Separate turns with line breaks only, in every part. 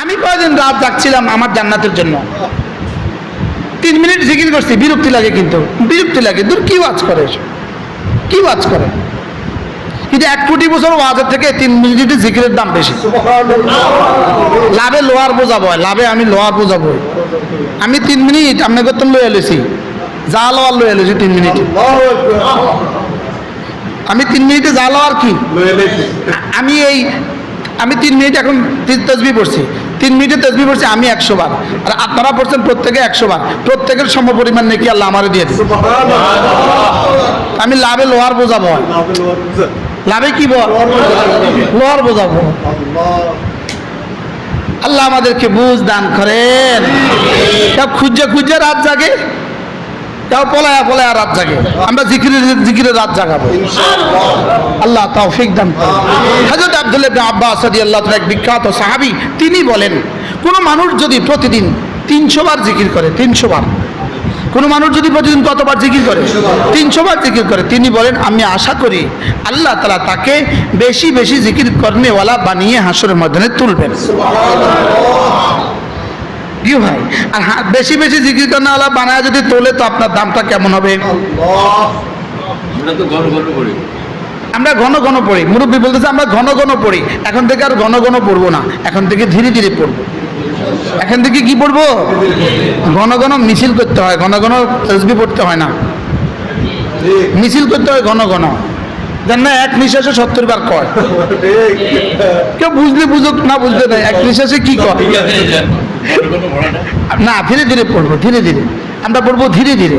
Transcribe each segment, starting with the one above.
আমি কয়দিন রাত জাগছিলাম আমার জান্নাতের জন্য। তিন মিনিট জিকির করছি বিরক্তি লাগে কিন্তু বিরক্তি লাগে। দূর কি ওয়াজ করে কি ওয়াজ করে? কিন্তু এক কোটি বছর ওয়াজের থেকে তিন মিনিটের জিকিরের দাম বেশি। লাভে লোহার বোঝাবো লাভে আমি লোহার বোঝাবো আমি তিন মিনিট আপনাকে তো লয়ে এলেছি যা লোয়ার লয়ে এলেছি তিন মিনিট। আমি তিন মিনিটে যা লোয়ার কি? আমি এই আমি তিন মিনিট এখন তসবি পড়ছি। তিন মিনিটে তসবি পড়ছি, আমি একশো বার। আর আপনারা পড়ছেন প্রত্যেকে একশো বার। প্রত্যেকের সম পরিমাণ নাকি আল্লাহ আমারে দিয়ে দিচ্ছে আমি লাভে লোহার বোঝাবো। লাভে কি বল? লোহার বোঝাবো। আল্লাহ আমাদেরকে বুঝ দান করেন। খুঁজে খুঁজে রাত জাগে। কেউ পলায়া পলায়া রাত জাগে। আমরা জিকিরে জিকিরে রাত জাগাবো। আল্লাহ তৌফিক দান করেন। হযরত আব্দুল্লাহ ইবনে আব্বাস রাদিয়াল্লাহু তাআলা এক বিখ্যাত সাহাবী, তিনি বলেন, কোন মানুষ যদি প্রতিদিন তিনশো বার জিকির করে, তিনশো বার, কোনো মানুষ যদি প্রতিদিন কতবার জিকির করে? তিনশো বার জিকির করে। তিনি বলেন, আমি আশা করি আল্লাহ তালা তাকে বেশি বেশি জিকির কর্মেওয়ালা বানিয়ে হাসরের ময়দানে তুলবেন। কি ভাই? আর বেশি বেশি জিকির কর্মেওয়ালা বানায় যদি তোলে তো আপনার দামটা কেমন হবে?
আমরা
ঘন ঘন পড়ি। মুরব্বী বলতেছে, আমরা ঘন ঘন পড়ি। এখন থেকে আর ঘন ঘন পড়ব না। এখন থেকে ধীরে ধীরে পড়ব। এখন থেকে কি পড়ব? ঘন ঘন মিছিল করতে হয়। ঘন ঘন তসবি পড়তে হয় না। মিছিল করতে হয় ঘন ঘন। জান না এক নিঃশ্বাসে সত্তর বার কয়। কেউ বুঝলে বুঝুক না বুঝতে নাই এক নিঃশ্বাসে কি কয়? না ধীরে ধীরে পড়ব ধীরে ধীরে। আমরা পড়ব ধীরে ধীরে।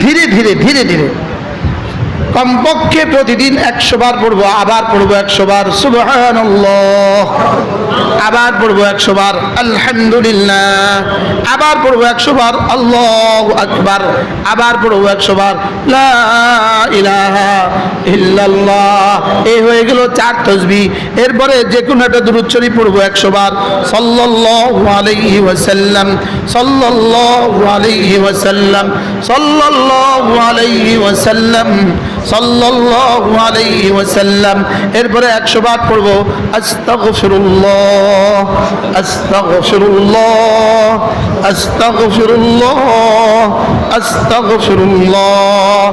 ধীরে ধীরে ধীরে ধীরে। কমপক্ষে প্রতিদিন একশো বার পড়ব, আবার পড়ব একশো বার। আবার পড়ব একশো বার। আলহামদুলিল্লাহ। আবার পড়ব একশো বার। আল্লাহ আকবার। আবার পড়ব একশো বার। ইল্লাল্লাহ। এই হয়ে গেল চার তসবি। এরপরে যে কোনো একটা দূরত শরীফ পড়ব একশো বার। সাল্লাল্লাহু আলাইহি ওয়াসাল্লাম। সাল্লাল্লাহু ওয়াসাল্লাম। সাল্লাল্লাহু ওয়াসাল্লাম। সাল্লাল্লাহু আলাইহি ওয়াসাল্লাম। এরপরে একশো বার পড়ব আস্তাগফিরুল্লাহ আস্তাগফিরুল্লাহ আস্তাগফিরুল্লাহ আস্তাগফিরুল্লাহ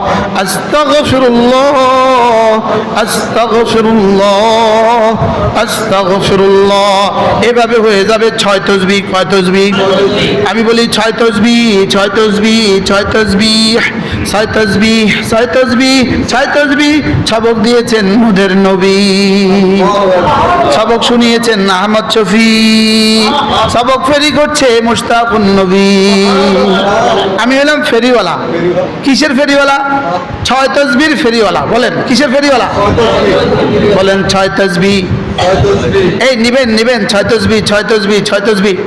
আস্তাগফিরুল্লাহ আস্তাগফিরুল্লাহ আস্তাগফিরুল্লাহ। এভাবে হয়ে যাবে ছয় তসবি কয় তসবি আমি বলি ছয় তসবি ছয় তসবি ছয় তসবি ছয় তসবি ছয় তসবি ছয় তসবি সবক দিয়েছেন মুদের নবী। সবক শুনিয়েছেন আহমদ শফি। সবক ফেরি করছে মুস্তাকুন নবী। আমি হলাম ফেরিওয়ালা। কিসের ফেরিওয়ালা? ছয় তসবির ফেরিওয়ালা। বলেন, কিসের ফেরিওয়ালা? বলেন ছয় তসবি এই, নিবেন নিবেন ছয় তসবি ছয় তসবি ছয় তসবি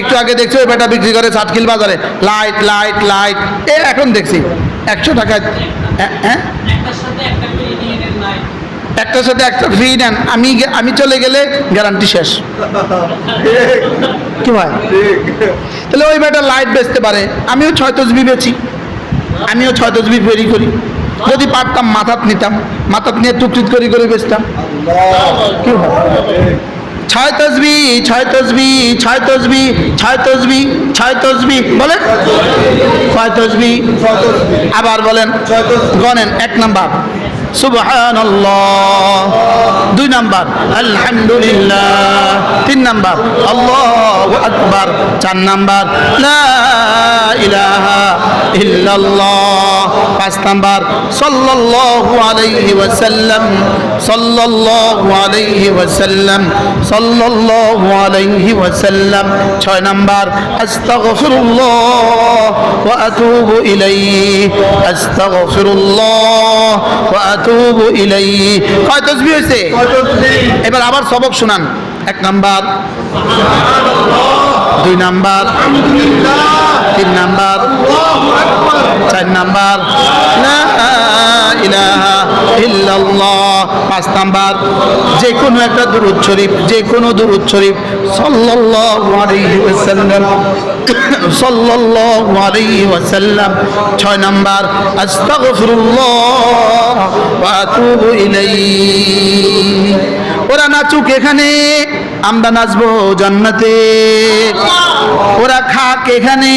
একটু আগে দেখছি ওই বেটা বিক্রি করে সাতকিল বাজারে। Light light light. এ এখন দেখছি একশো টাকা হ্যাঁ, একটার সাথে একটা ফ্রি নেন। আমি আমি চলে গেলে গ্যারান্টি শেষ। কি ভাই? তাহলে ওই বেটা লাইট বেচতে পারে। আমিও ছয় তসবি বেচি। আমিও ছয় তসবি ফেরি করি। যদি পারতাম মাথাত নিতাম মাথাত নিয়ে টুকটুক করে করে বেচতাম। কি হয় ছয় তসবি ছয় তসবি ছয় তসবি ছয় তসবি ছয় তসবি, বলেন? ছয় তসবি। আবার বলেন গনেন এক নাম্বার। সুবহানাল্লাহ। দুই নাম্বার, আলহামদুলিল্লাহ। তিন নাম্বার, আল্লাহু আকবার চার নাম্বার লা ইলাহা ইল্লাল্লাহ পাঁচ নাম্বার সাল্লাল্লাহু আলাইহি ওয়াসাল্লাম সাল্লাল্লাহু আলাইহি ওয়াসাল্লাম সাল্লাল্লাহু আলাইহি ওয়াসাল্লাম ছয় নাম্বার আস্তাগফিরুল্লাহ ওয়া আতুবু ইলাইহি আস্তাগফিরুল্লাহ ওয়া আতুবু ইলাইহি। কয় তাসবিহ হইছে? এবার আবার সবক শুনান। এক নাম্বার। দুই নাম্বার। তিন নাম্বার। চার নাম্বার। পাঁচ নাম্বার। যে কোনো একটা দুরুদ শরীফ, যে কোনো দুরুদ শরীফ। আলাইহি ওয়াসাল্লাম। ছয় নাম্বার। আস্তাগফিরুল্লাহ ওরা নাচুক এখানে। আমরা নাচবো জান্নাতে। ওরা খাক এখানে,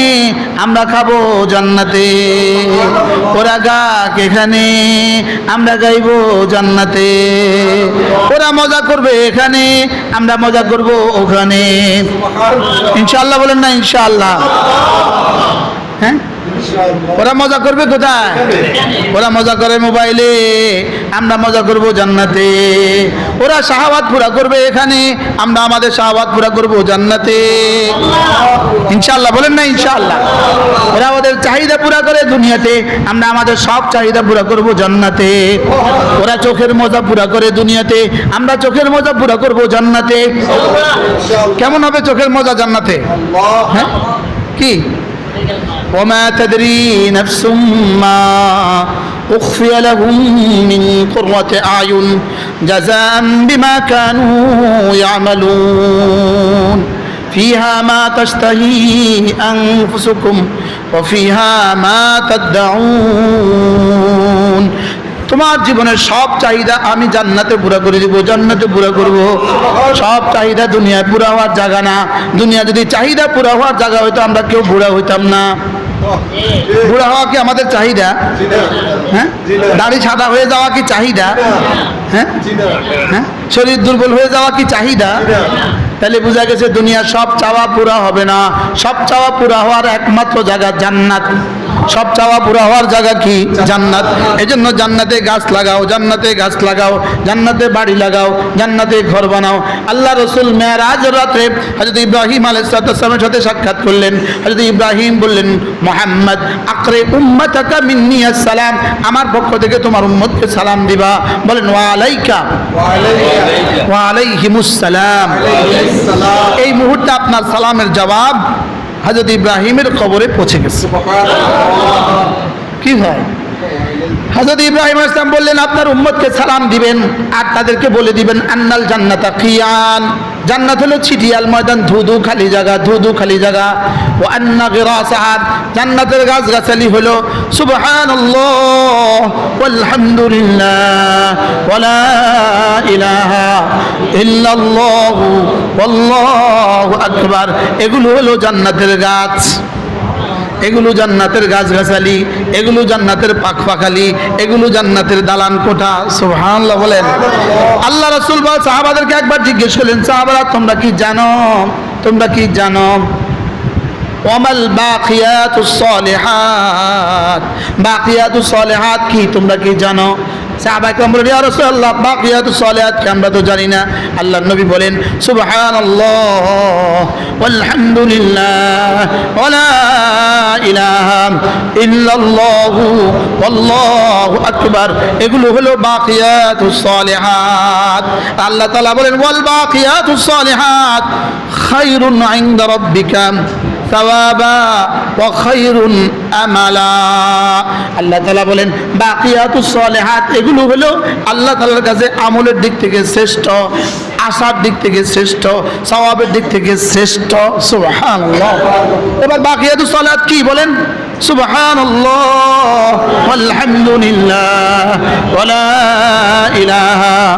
আমরা খাব জান্নাতে। ওরা গাক এখানে, আমরা গাইবো জান্নাতে। ওরা মজা করবে এখানে, আমরা মজা করব ওখানে। ইনশাআল্লাহ বলেন না, ইনশাআল্লাহ। হ্যাঁ? ওরা মজা করবে কোথায়? ওরা মজা করে মোবাইলে আমরা মজা করব জান্নাতে। ওরা শাহাবাদ পুরা করবে এখানে আমরা আমাদের শাহাবাদ পুরা করব জান্নাতে। ইনশাআল্লাহ বলেন না ইনশাআল্লাহ। ওরা ওদের চাহিদা পুরা করে দুনিয়াতে আমরা আমাদের সব চাহিদা পুরা করব জান্নাতে। ওরা চোখের মজা পুরা করে দুনিয়াতে আমরা চোখের মজা পুরা করব জান্নাতে। কেমন হবে চোখের মজা জান্নাতে? হ্যাঁ? কি? وما تدري نفس ما أخفي لهم من قرة أعين جزاء بما كانوا يعملون فيها ما تشتهي أنفسكم وفيها ما تدعون তোমার জীবনের সব চাহিদা আমি জান্নাতে পুরা করে দিব জান্নাতে পুরা করব সব চাহিদা দুনিয়ায় পুরা হওয়ার জায়গা না দুনিয়া যদি চাহিদা পুরা হওয়ার জায়গা হইতো আমরা কেউ বুড়া হইতাম না বুড়া হওয়া কি আমাদের চাহিদা? হ্যাঁ? দাড়ি সাদা হয়ে যাওয়া কি চাহিদা? হ্যাঁ? হ্যাঁ? শরীর দুর্বল হয়ে যাওয়া কি চাহিদা? তাহলে বোঝা গেছে দুনিয়া সব চাওয়া পুরা হবে না। সব চাওয়া পুরা হওয়ার একমাত্র জায়গা জান্নাত। সব চাওয়া পুরা হওয়ার জায়গা কি? জান্নাত। এজন্য জান্নাতে গাছ লাগাও জান্নাতে গাছ লাগাও জান্নাতে বাড়ি লাগাও জান্নাতে ঘর বানাও। আল্লাহ রসুল মেয়ারাজ রাত্রে হজরত ইব্রাহিম আলাইসালামের সাথে সাক্ষাৎ করলেন। হজরত ইব্রাহিম বললেন মোহাম্মদ আকরে উম্মতাকা মিন্নি সালাম আমার পক্ষ থেকে তোমার উম্মতকে সালাম দিবা। বলেন ওয়ালাইকা। ওয়ালাইহিমুসসালাম এই মুহূর্তে আপনার সালামের জবাব হজরত ইব্রাহিমের কবরে পৌঁছে গেছে। কি হয়? হাজরত ইব্রাহিম ইসলাম বললেন, আপনার উম্মতকে সালাম দিবেন আর তাদেরকে বলে দিবেন, আন্নাল জান্নাতা কিয়ান জান্নাত হলো ছিটিয়াল ময়দান, ধুধু খালি জায়গা, ধুধু খালি জায়গা। ও আন্না গেরা জান্নাতের গাছ গাছালি হলো, সুবহানাল্লাহ। ওয়ালহামদুলিল্লাহ, ওয়ালা ইলাহা ইল্লাল্লাহ, ওয়াল্লাহু আকবার। এগুলো হলো জান্নাতের গাছ। এগুলো জান্নাতের গাছগাছালি, এগুলো জান্নাতের পাখ পাখালি এগুলো জান্নাতের দালান কোঠা। সুবহানাল্লাহ বলেন। আল্লাহ রসুল বা সাহাবাদেরকে একবার জিজ্ঞেস করলেন, সাহাবারা, তোমরা কি জানো? তোমরা কি জানো? ওয়ামাল বাকিয়াতুস সালিহাত। বাকিয়াতুস সালিহাত কি তোমরা কি জানো? সাহাবায়ে কেরাম বলেন, ইয়া রাসূলুল্লাহ বাকিয়াতুস সালিহাত কি আমরা তো জানি না। আল্লাহর নবী বলেন, সুবহানাল্লাহ, ওয়ালহামদুলিল্লাহ, ওয়ালা ইলাহা ইল্লাল্লাহ, ওয়াল্লাহু আকবার। এগুলো হলো বাকিয়াতুস সালিহাত। আল্লাহ তাআলা বলেন, ওয়াল বাকিয়াতুস সালিহাত খায়রুন ইনদা রাব্বিকা। সাওয়াবা ওয়া খায়রুন আমালা। আল্লাহ তাআলা বলেন, বাকিয়াতুস সালিহাত, এগুলো হলো আল্লাহ তাআলার কাছে আমলের দিক থেকে শ্রেষ্ঠ, আশার দিক থেকে শ্রেষ্ঠ, সওয়াবের দিক থেকে শ্রেষ্ঠ। সুবহানাল্লাহ। এবার বাকিয়াতুস সালিহাত কি বলেন? সুবহানাল্লাহ। ওয়ালহামদুলিল্লাহ। ওয়ালা ইলাহা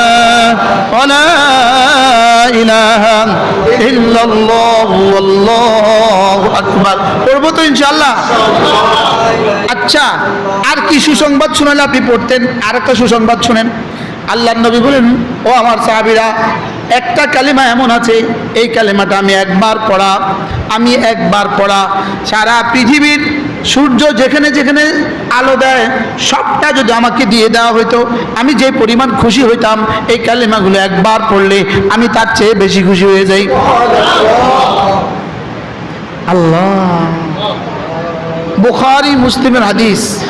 ولا إله إلا الله والله أكبر পড়বো তো ইনশাল্লাহ আচ্ছা আর কি সুসংবাদ শোনালে আপনি পড়তেন আর একটা সুসংবাদ শুনেন আল্লাহ নবী বলেন ও আমার সাহাবিরা একটা কালিমা এমন আছে এই কালিমাটা আমি একবার পড়া আমি একবার পড়া সারা পৃথিবীর সূর্য যেখানে যেখানে আলো দেয়, সবটা যদি আমাকে দিয়ে দেওয়া হতো আমি যে পরিমাণ খুশি হইতাম, এই কালেমাগুলো একবার পড়লে আমি তার চেয়ে বেশি খুশি হয়ে যাই। আল্লাহ। বুখারি, মুসলিমের হাদিস।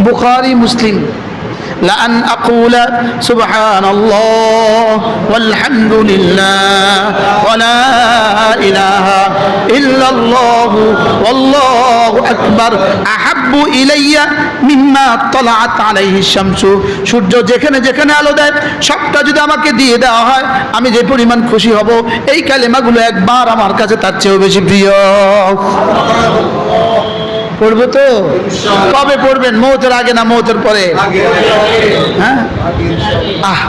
বুখারি, মুসলিম। لأن أقول سبحان الله والحمد لله ولا إله إلا الله والله أكبر أحب إلي مما طلعت عليه الشمس সূর্য যেখানে যেখানে আলো দেয় সবটা যদি আমাকে দিয়ে দেওয়া হয় আমি যে পরিমাণ খুশি হব এই কালেমাগুলো একবার আমার কাছে তার চেয়েও বেশি প্রিয় পড়ব তো? কবে পড়বেন? মৌতের আগে না মৌতের পরে? হ্যাঁ? আহ